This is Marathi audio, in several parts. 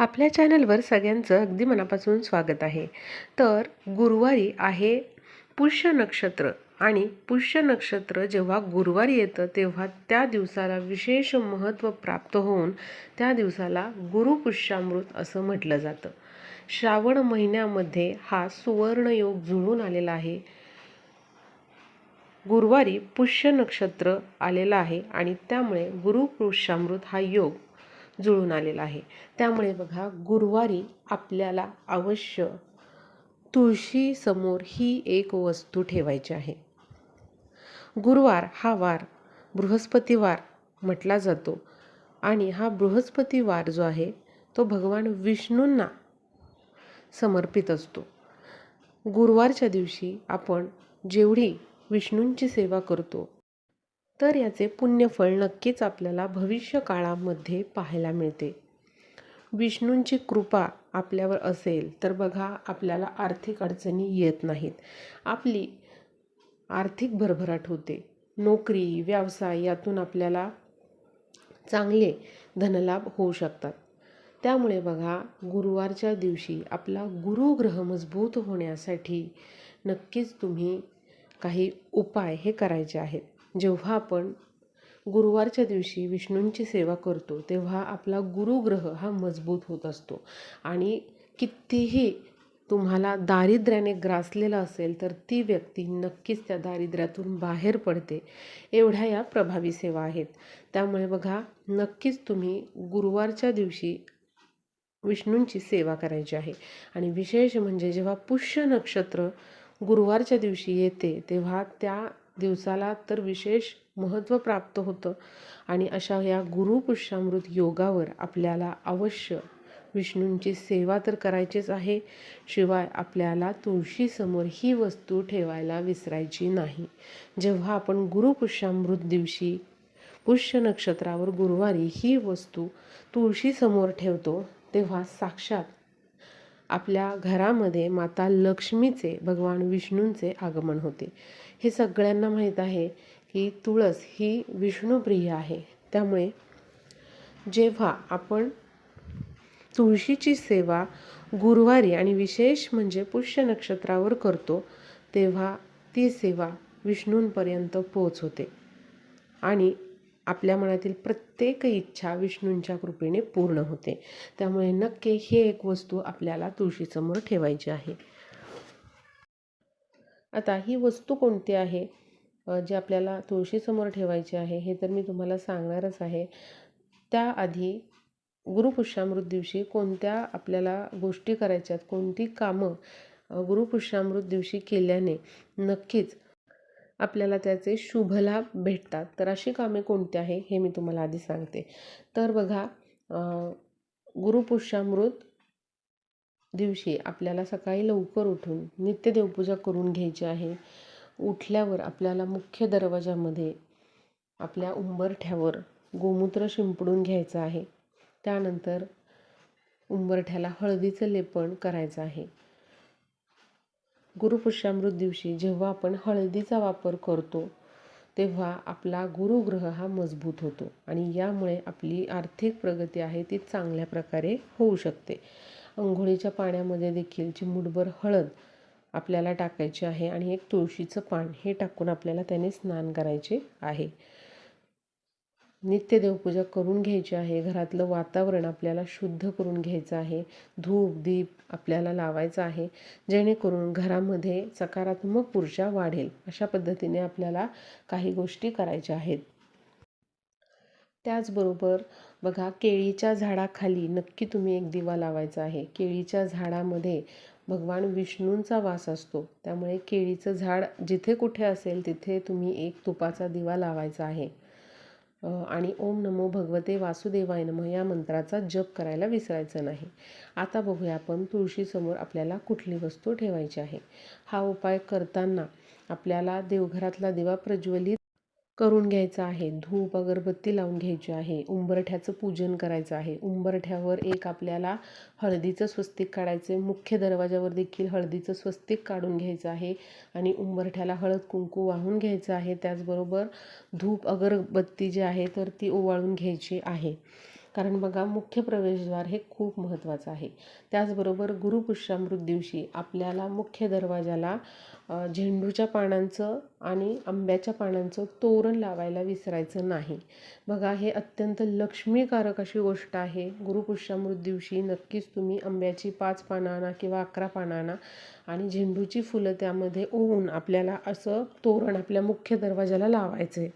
आपल्या चॅनलवर सगळ्यांचं अगदी मनापासून स्वागत आहे. तर गुरुवारी आहे पुष्य नक्षत्र आणि पुष्य नक्षत्र जेव्हा गुरुवारी येतं तेव्हा त्या दिवसाला विशेष महत्त्व प्राप्त होऊन त्या दिवसाला गुरुपुष्यामृत असं म्हटलं जातं. श्रावण महिन्यामध्ये हा सुवर्णयोग जुळून आलेला आहे. गुरुवारी पुष्य नक्षत्र आलेलं आहे आणि त्यामुळे गुरुपुष्यामृत हा योग जुळून आलेला आहे. त्यामुळे बघा गुरुवारी आपल्याला अवश्य तुळशीसमोर ही एक वस्तू ठेवायची आहे. गुरुवार हा वार बृहस्पतिवार म्हटला जातो आणि हा बृहस्पतिवार जो आहे तो भगवान विष्णूंना समर्पित असतो. गुरुवारच्या दिवशी आपण जेवढी विष्णूंची सेवा करतो तर याचे पुण्यफळ नक्कीच आपल्याला भविष्य काळामध्ये पाहायला मिळते. विष्णूंची कृपा आपल्यावर असेल तर बघा आपल्याला आर्थिक अडचणी येत नाहीत. आपली आर्थिक भरभराट होते. नोकरी व्यवसाय यातून आपल्याला चांगले धनलाभ होऊ शकतात. त्यामुळे बघा गुरुवारच्या दिवशी आपला गुरुग्रह मजबूत होण्यासाठी नक्कीच तुम्ही काही उपाय हे करायचे आहेत. जेव्हा आपण गुरुवारच्या दिवशी विष्णूंची सेवा करतो तेव्हा आपला गुरुग्रह हा मजबूत होत असतो. आणि कितीही तुम्हाला दारिद्र्याने ग्रासलेला असेल तर ती व्यक्ती नक्कीच त्या दारिद्र्यातून बाहेर पडते एवढ्या या प्रभावी सेवा आहेत. त्यामुळे बघा नक्कीच तुम्ही गुरुवारच्या दिवशी विष्णूंची सेवा करायची आहे. आणि विशेष म्हणजे जेव्हा पुष्य नक्षत्र गुरुवारच्या दिवशी येते तेव्हा त्या दिवसाला तर विशेष महत्त्व प्राप्त होतं. आणि अशा या गुरुपुष्यामृत योगावर आपल्याला अवश्य विष्णूंची सेवा तर करायचीच आहे. शिवाय आपल्याला तुळशीसमोर ही वस्तू ठेवायला विसरायची नाही. जेव्हा आपण गुरुपुष्यामृत दिवशी पुष्य नक्षत्रावर गुरुवारी ही वस्तू तुळशीसमोर ठेवतो तेव्हा साक्षात आपल्या घरामध्ये माता लक्ष्मीचे भगवान विष्णूंचे आगमन होते. हे सगळ्यांना माहीत आहे की तुळस ही विष्णुप्रिय आहे. त्यामुळे जेव्हा आपण तुळशीची सेवा गुरुवारी आणि विशेष म्हणजे पुष्य नक्षत्रावर करतो तेव्हा ती सेवा विष्णूंपर्यंत पोचवते आणि आपल्या मनातील प्रत्येक इच्छा विष्णूंच्या कृपेने पूर्ण होते. त्यामुळे नक्की ही एक वस्तू आपल्याला तुळशीसमोर ठेवायची आहे. आता ही वस्तू कोणती आहे? जी आपल्याला तुळशीसमोर ठेवायची आहे हे तर मी तुम्हाला सांगणारच आहे. त्याआधी गुरुपुष्यामृत दिवशी कोणत्या आपल्याला गोष्टी करायच्यात कोणती कामं गुरुपुष्यामृत दिवशी केल्याने नक्कीच आपल्याला त्याचे शुभलाभ भेटतात. तर अशी कामे कोणती आहे हे मी तुम्हाला आधी सांगते. तर बघा गुरुपुष्यामृत दिवशी आपल्याला सकाळी लवकर उठून नित्य देवपूजा करून घ्यायची आहे. उठल्यावर आपल्याला मुख्य दरवाजामध्ये आपल्या उंबरठ्यावर गोमूत्र शिंपडून घ्यायचं आहे. त्यानंतर उंबरठ्याला हळदीचं लेपन करायचं आहे. गुरुपुष्यामृत दिवशी जेव्हा आपण हळदीचा वापर करतो तेव्हा आपला गुरुग्रह हा मजबूत होतो आणि यामुळे आपली आर्थिक प्रगती आहे ती चांगल्या प्रकारे होऊ शकते. अंघोळीच्या पाण्यामध्ये देखील चिमूटभर हळद आपल्याला टाकायची आहे आणि एक तुळशीचं पान हे टाकून आपल्याला त्याने स्नान करायचे आहे. नित्य देवपूजा करून घ्यायची आहे. घरातलं वातावरण आपल्याला शुद्ध करून घ्यायचं आहे. धूप दीप आपल्याला लावायचं आहे. जेणेकरून घरामध्ये सकारात्मक ऊर्जा वाढेल. अशा पद्धतीने आपल्याला काही गोष्टी करायच्या आहेत. त्याचबरोबर बघा केळीच्या झाडाखाली नक्की तुम्ही एक दिवा लावायचा आहे. केळीच्या झाडामध्ये भगवान विष्णूंचा वास असतो. त्यामुळे केळीचं झाड जिथे कुठे असेल तिथे तुम्ही एक तुपाचा दिवा लावायचा आहे. आणि ओम नमो भगवते वासुदेवाय नम या मंत्राचा जप करायला विसरायचं नाही. आता बघूया आपण तुळशीसमोर आपल्याला कुठली वस्तू ठेवायची आहे. हा उपाय करताना आपल्याला देवघरातला दिवा प्रज्वलित करून घ्यायचं आहे. धूप अगरबत्ती लावून घ्यायची आहे. उंबरठ्याचं पूजन करायचं आहे. उंबरठ्यावर एक आपल्याला हळदीचं स्वस्तिक काढायचं आहे मुख्य दरवाजावर देखील हळदीचं स्वस्तिक काढून घ्यायचं आहे आणि उंबरठ्याला हळद कुंकू वाहून घ्यायचं आहे. त्याचबरोबर धूप अगरबत्ती जी आहे तर ती ओवाळून घ्यायची आहे. कारण बघा मुख्य प्रवेशद्वार हे खूप महत्त्वाचं आहे. त्याचबरोबर गुरुपुष्यामृत दिवशी आपल्याला मुख्य दरवाजाला झेंडूच्या पानांचं आणि आंब्याच्या पानांचं तोरण लावायला विसरायचं नाही. बघा हे अत्यंत लक्ष्मीकारक अशी गोष्ट आहे. गुरुपुष्यामृत दिवशी नक्कीच तुम्ही आंब्याची पाच पानं आणा किंवा अकरा पानं आणा आणि झेंडूची फुलं त्यामध्ये ओवून आपल्याला असं तोरण आपल्या मुख्य दरवाजाला लावायचं आहे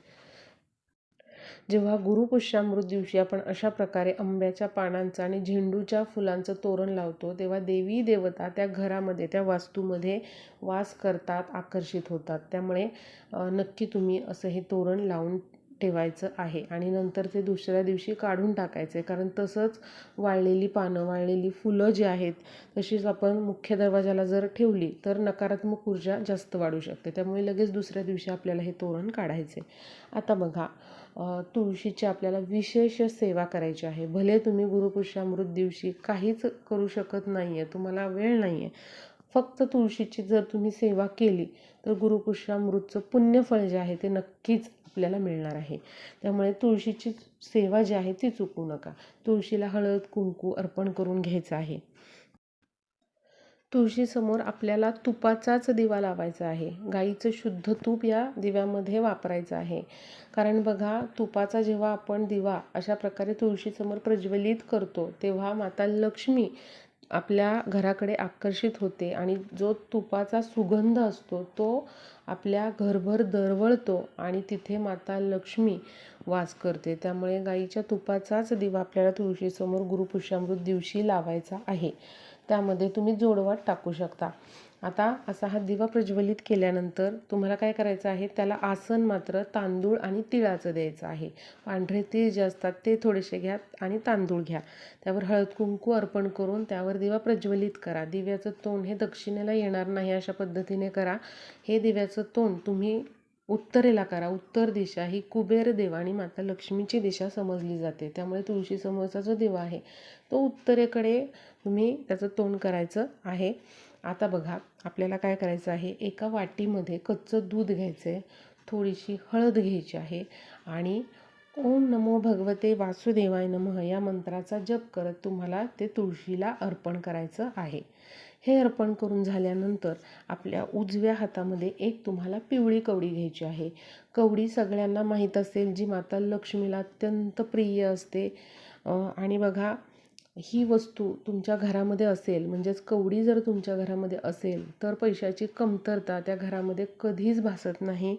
जेव्हा गुरुपुष्यामृत दिवशी आपण अशा प्रकारे आंब्याच्या पानांचं आणि झेंडूच्या फुलांचं तोरण लावतो तेव्हा देवी देवता त्या घरामध्ये त्या वास्तूमध्ये वास करतात आकर्षित होतात. त्यामुळे नक्की तुम्ही असं हे तोरण लावून ठेवायचं आहे. आणि नंतर ते दुसऱ्या दिवशी काढून टाकायचं. आहे कारण तसंच वाळलेली पानं वाळलेली फुलं जी आहेत तशीच आपण मुख्य दरवाजाला जर ठेवली तर नकारात्मक ऊर्जा जास्त वाढू शकते. त्यामुळे लगेच दुसऱ्या दिवशी आपल्याला हे तोरण काढायचे. आता बघा तुळशीची आपल्याला विशेष सेवा करायची आहे. भले तुम्ही गुरुपुष्यामृत दिवशी काहीच करू शकत नाही आहे तुम्हाला वेळ नाही आहे फक्त तुळशीची जर तुम्ही सेवा केली तर गुरुपुष्यामृतचं पुण्यफळ जे आहे ते नक्कीच आपल्याला मिळणार आहे. त्यामुळे तुळशीची सेवा जी आहे ती चुकू नका. तुळशीला हळद कुंकू अर्पण करून घ्यायचं आहे. तुळशीसमोर आपल्याला तुपाचाच दिवा लावायचा आहे. गाईचं शुद्ध तूप या दिव्यामध्ये वापरायचं आहे. कारण बघा तुपाचा जेव्हा आपण दिवा अशा प्रकारे तुळशीसमोर प्रज्वलित करतो तेव्हा माता लक्ष्मी आपल्या घराकडे आकर्षित होते आणि जो तुपाचा सुगंध असतो तो आपल्या घरभर दरवळतो आणि तिथे माता लक्ष्मी वास करते. त्यामुळे गाईच्या तुपाचाच दिवा आपल्याला तुळशीसमोर गुरुपुष्यामृत दिवशी लावायचा आहे. त्यामध्ये तुम्ही जोडवाट टाकू शकता. आता असा हा दिवा प्रज्वलित केल्यानंतर तुम्हाला काय करायचं आहे? त्याला आसन मात्र तांदूळ आणि तिळाचं द्यायचं आहे. पांढरे तीळ जे असतात ते थोडेसे घ्या आणि तांदूळ घ्या. त्यावर हळद कुंकू अर्पण करून त्यावर दिवा प्रज्वलित करा. दिव्याचं तोंड हे दक्षिणेला येणार नाही अशा पद्धतीने करा. हे दिव्याचं तोंड तुम्ही उत्तरेला करा. उत्तर दिशा ही कुबेर देव आणि माता लक्ष्मीची दिशा समजली जाते. त्यामुळे तुळशी समोरचा जो दिवा आहे तो उत्तरेकडे तुम्ही त्याचं तोंड करायचं आहे. आता बघा आपल्याला काय करायचं आहे? एका वाटीमध्ये कच्चं दूध घ्यायचं आहे थोडीशी हळद घ्यायची आहे आणि ओम नमो भगवते वासुदेवाय नमः या मंत्राचा जप करत तुम्हाला ते तुळशीला अर्पण करायचं आहे. हे अर्पण करून झाल्यानंतर आपल्या उजव्या हातामध्ये एक तुम्हाला पिवळी कवडी घ्यायची आहे. कवडी सगळ्यांना माहीत असेल जी माता लक्ष्मीला अत्यंत प्रिय असते. आणि बघा ही वस्तू तुमच्या घरामध्ये असेल म्हणजेच कवडी जर तुमच्या घरामध्ये असेल तर पैशाची कमतरता त्या घरामध्ये कधीच भासत नाही.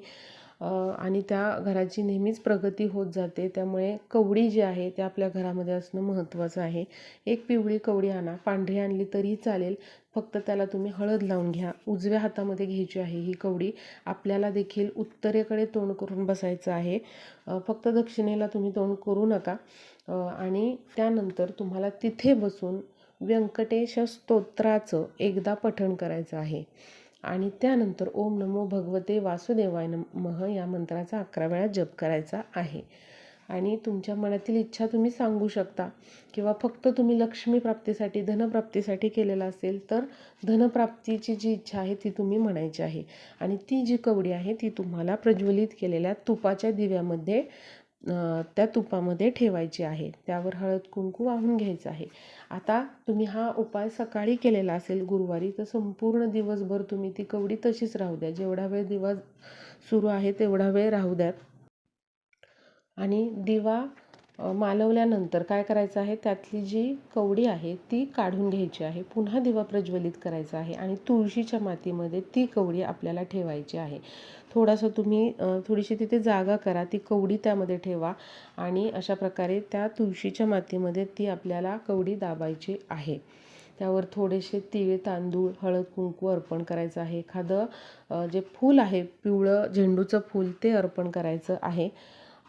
आणि त्या घराची नेहमीच प्रगती होत जाते. त्यामुळे कवडी जी आहे ते आपल्या घरामध्ये असणं महत्त्वाचं आहे. एक पिवळी कवडी आणा पांढरी आणली तरी चालेल. फक्त त्याला तुम्ही हळद लावून घ्या. उजव्या हातामध्ये घ्यायची आहे ही कवडी. आपल्याला देखील उत्तरेकडे तोंड करून बसायचं आहे. फक्त दक्षिणेला तुम्ही तोंड करू नका. आणि त्यानंतर तुम्हाला तिथे बसून व्यंकटेश स्तोत्राचं एकदा पठण करायचं आहे. आणि त्यानंतर ओम नमो भगवते वासुदेवाय नमः या मंत्राचा अकरा वेळा जप करायचा आहे. आणि तुमच्या मनातील इच्छा तुम्ही सांगू शकता. किंवा फक्त तुम्ही लक्ष्मी प्राप्तीसाठी धनप्राप्तीसाठी केलेला असेल तर धनप्राप्तीची जी इच्छा आहे ती तुम्ही म्हणायची आहे. आणि ती जी कवडी आहे ती तुम्हाला प्रज्वलित केलेल्या तुपाच्या दिव्यामध्ये त्या तुपामध्ये ठेवायची आहे. त्यावर हळद कुंकू वाहून घ्यायचं आहे. आता तुम्ही हा उपाय सकाळी केलेला असेल गुरुवारी तर संपूर्ण दिवसभर तुम्ही ती कवडी तशीच राहू द्या. जेवढा वेळ दिवा सुरू आहे तेवढा वेळ राहू द्यात आणि दिवा मालवल्यानंतर काय करायचं आहे? त्यातली जी कवडी आहे ती काढून घ्यायची आहे. पुन्हा दिवा प्रज्वलित करायचा आहे आणि तुळशीच्या मातीमध्ये ती कवडी आपल्याला ठेवायची आहे. थोडासा तुम्ही थोडीशी तिथे जागा करा. ती कवडी त्यामध्ये ठेवा आणि अशा प्रकारे त्या तुळशीच्या मातीमध्ये ती आपल्याला कवडी दाबायची आहे. त्यावर थोडेसे तिळे तांदूळ हळद कुंकू अर्पण करायचं आहे. एखादं जे फूल आहे पिवळं झेंडूचं फूल ते अर्पण करायचं आहे.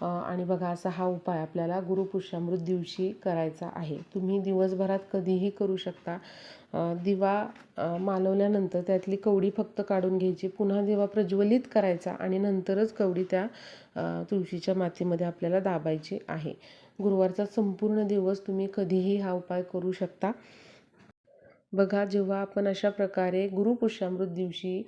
आणि बघा असा हा उपाय आपल्याला गुरुपुष्यामृत दिवशी करायचा आहे. तुम्ही दिवसभरात कधीही करू शकता. दिवा मालवल्यानंतर त्यातली कवडी फक्त काढून घ्यायची. पुन्हा दिवा प्रज्वलित करायचा आणि नंतरच कवडी त्या तुळशीच्या मातीमध्ये आपल्याला दाबायची आहे. गुरुवारचा संपूर्ण दिवस तुम्ही कधीही हा उपाय करू शकता. बघा जेव्हा आपण अशा प्रकारे गुरुपुष्यामृत दिवशी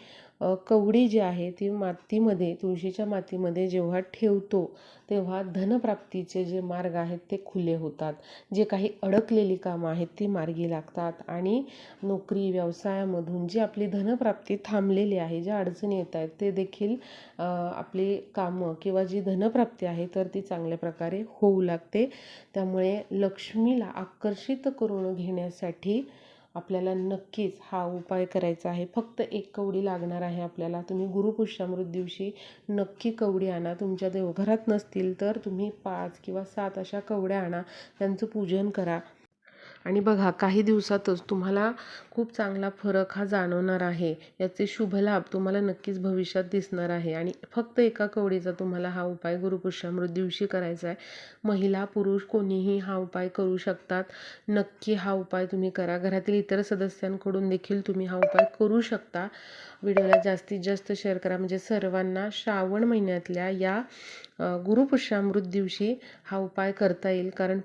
कवडी जी आहे ती मातीमध्ये तुळशीच्या मातीमध्ये जेव्हा ठेवतो तेव्हा धनप्राप्तीचे जे मार्ग आहेत ते खुले होतात. जे काही अडकलेली कामं आहेत ती मार्गी लागतात. आणि नोकरी व्यवसायामधून जी आपली धनप्राप्ती थांबलेली आहे ज्या अडचणी येत आहेत ते देखील आपली कामं किंवा जी धनप्राप्ती आहे तर ती चांगल्या प्रकारे होऊ लागते. त्यामुळे लक्ष्मीला आकर्षित करून घेण्यासाठी आपल्याला नक्कीच हा उपाय करायचा आहे. फक्त एक कवडी लागणार आहे आपल्याला. तुम्ही गुरुपुष्यामृत दिवशी नक्की कवडी आणा. तुमच्या देवघरात नसतील तर तुम्ही पाच किंवा सात अशा कवड्या आणा. त्यांचं पूजन करा. आणि बघा काही दिवसातच तुम्हाला खूप चांगला फरक हा जाणवणार आहे. याचे शुभ लाभ तुम्हाला नक्कीच भविष्यात दिसणार आहे. आणि फक्त एका कवडीचा तुम्हाला हा उपाय गुरुपुष्यामृत दिवशी करायचा आहे महिला पुरुष कोणीही हा उपाय करू शकतात. नक्की हा उपाय तुम्ही करा. घरातील इतर सदस्यांकडून देखील तुम्ही हा उपाय करू शकता. व्हिडिओला जास्तीत जास्त शेअर करा. म्हणजे सर्वांना श्रावण महिन्यातल्या या गुरुपुष्यामृत दिवशी हा उपाय करता येईल. कारण